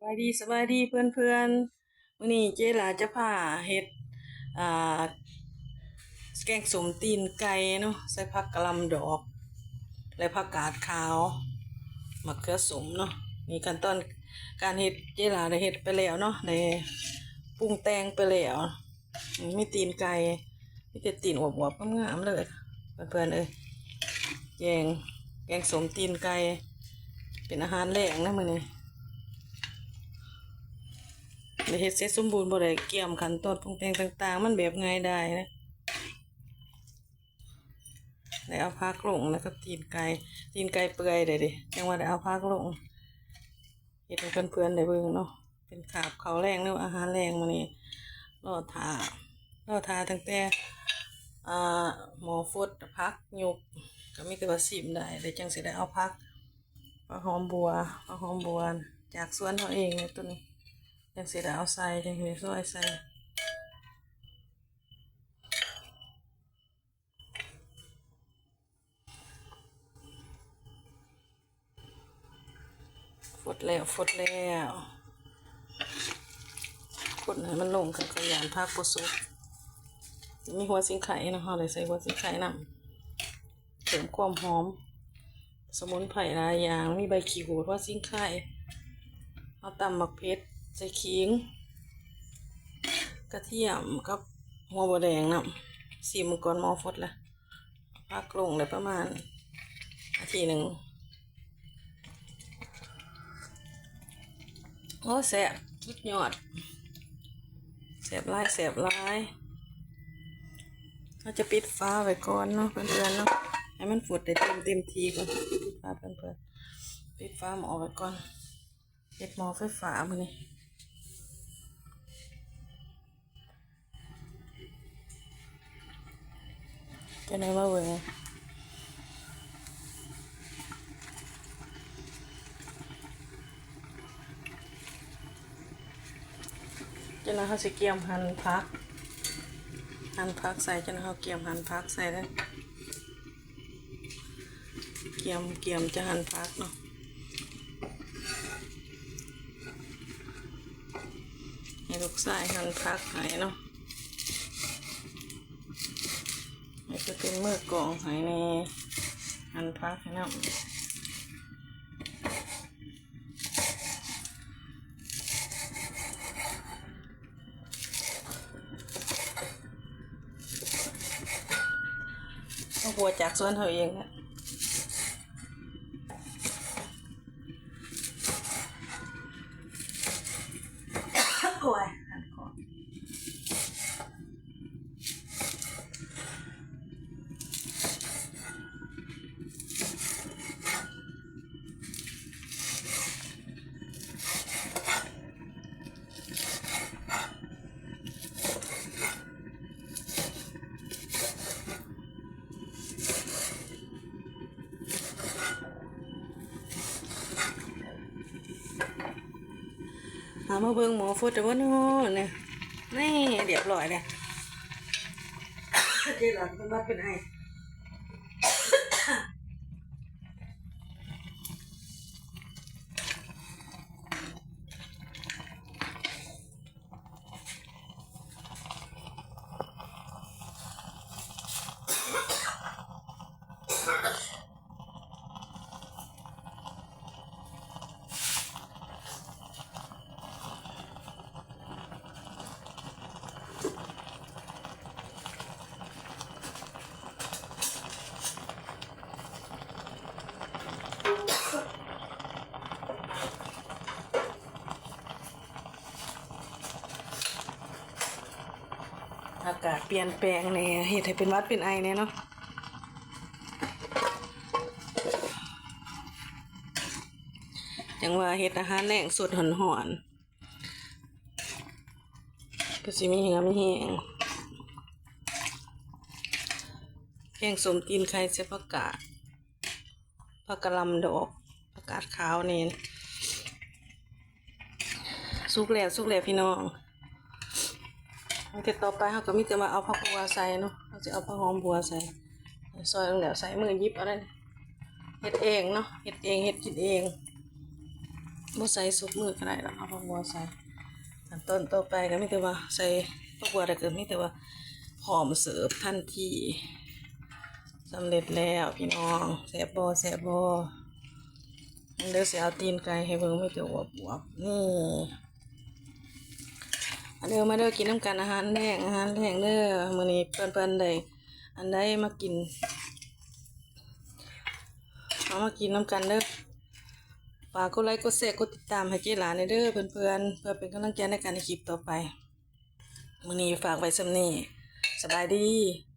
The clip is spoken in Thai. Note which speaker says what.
Speaker 1: สบายดีสบายดีเพื่อนเพื่อนๆมื้อนี้เจ๊หลาจะพาเฮ็ดอ่าแกงสมตีนไก่เนาะใส่ผักกะหล่ำดอก และผักกาดขาวมะเขือสมเนาะนี่ขั้นตอนการเฮ็ดเจ๊หลาได้เฮ็ดไปแล้วเนาะได้ปรุงแต่งไปแล้วมีตีนไก่มีแต่ตีนอวบๆงามๆเลยเพื่อนๆเอ้ยแกงแกงสมตีนไก่เป็นอาหารแรงนะมื้อนี้ ได้เฮ็ดเสร็จสมบูรณ์บ่ได้เกี่ยมขั้นตอนปรุงแต่งต่าง ๆ มันแบบง่ายได้นะได้เอาพักลงแล้วก็ตีนไก่ตีนไก่เปื่อยได้ดิจังว่าได้เอาพักลงเฮ็ดให้เพื่อนๆได้เบิ่งเนาะเป็นขาบเขาวแรงหรืออาหารแรงมื้อนี้รอทารอทาตั้งแต่อ่าหมอฟดพักยุบก็มีแต่ว่าสิมได้ได้จังสิได้เอาพักปลาหอมบัวปลาหอมบัวจากสวนเฮาเองเนี่ยตัวนี้ จังสิได้เอาใส่จังสิได้ซอยใส่ฟดแล้วฟดแล้วฟดให้มันลงกันขยานภาคปุสุมีหัวสิงไข่นะฮะเลยใส่หัวสิงไข่นำเสริมความหอม สมุนไพรลายยางมีใบขี้หูดหัวสิงไข่เอาตำหมักเพชร ใส่ขิง กระเทียมกับหัวบะแดงนะสีมือก่อนหมอฟดละพักลงเลยประมาณนาทีหนึ่งโอ้แสบสุดยอดแสบลายแสบลายเราจะปิดฟ้าไว้ก่อนเนาะเพื่อนๆเนาะให้มันฝุดได้เต็มเต็มทีก่อนปิดฟ้าเพื่อนๆปิดฟ้าหมอไว้ก่อนเฮ็ดหมอไฟฟ้ามื้อนี้ จะได้ว่าเบิ่งจะนะเขาสิเกียมหั่นผัก หั่นผักใส่จะนะเขาเกียมหั่นผักใส่ได้อเกียมเกียมจะหั่นผักเนาะให้ลูกชายหั่นพักให้เนาะ จะเป็นมือกองหายในอันพักให้เนาะเอาหัวจากสวนเธอเองนะ มาเบิ่งหมอฟุตแต่ว่าโน่นเนี่ยนี่เรียบร้อยเลยเจ๊หลังเป็นว่าเป็นไอากาศเปลี่ยนแปลงเนี่ยเหตุให้เป็นวัดเป็นไอเนี่ยเนาะจังว่าเฮ็ดอาหารแรงสดหอนหอนก็สิมีเหงามีแห้งแกงสมตีนไข่เสผักกาดผักกะลำดอกผักกาดขาวนี่สุกแล้วสุกแล้วพี่น้อง เก็บต่อไปเขาก็มีแต่มาเอาผักบัวใส่เนาะเขาจะเอาผักหอมบัวใส่ซอยลงแล้วใส่มือยิบอะไรเฮ็ดเองเนาะเฮ็ดเองเฮ็ดกินเองบ่ใส่ซุปมือก็ได้หรอกเอาผักบัวใส่ขั้นต้นต่อไปก็มีแต่ว่าใส่ผักบัวแล้วก็มีแต่ว่าพร้อมเสิร์ฟทันทีสำเร็จแล้วพี่น้องแซ่บบ่แซ่บบ่เดี๋ยวเสิเอาตีนไก่ให้เบิ่งมีแต่อวบๆนี่ อันเดิมมาเด้อกินน้ำกันอาหารแรงอาหารแรงเด้อมื้อนี้เพิ่นๆได้อันใดมากินเอามากินน้ำกันเด้อฝากกดไลค์กดแชร์กดติดตามให้เจ๊หลานในเด้อเพื่อนๆเพื่อเป็นกำลังใจในการในคลิปต่อไปมื้อนี้ฝากไว้สำนี้สบายดี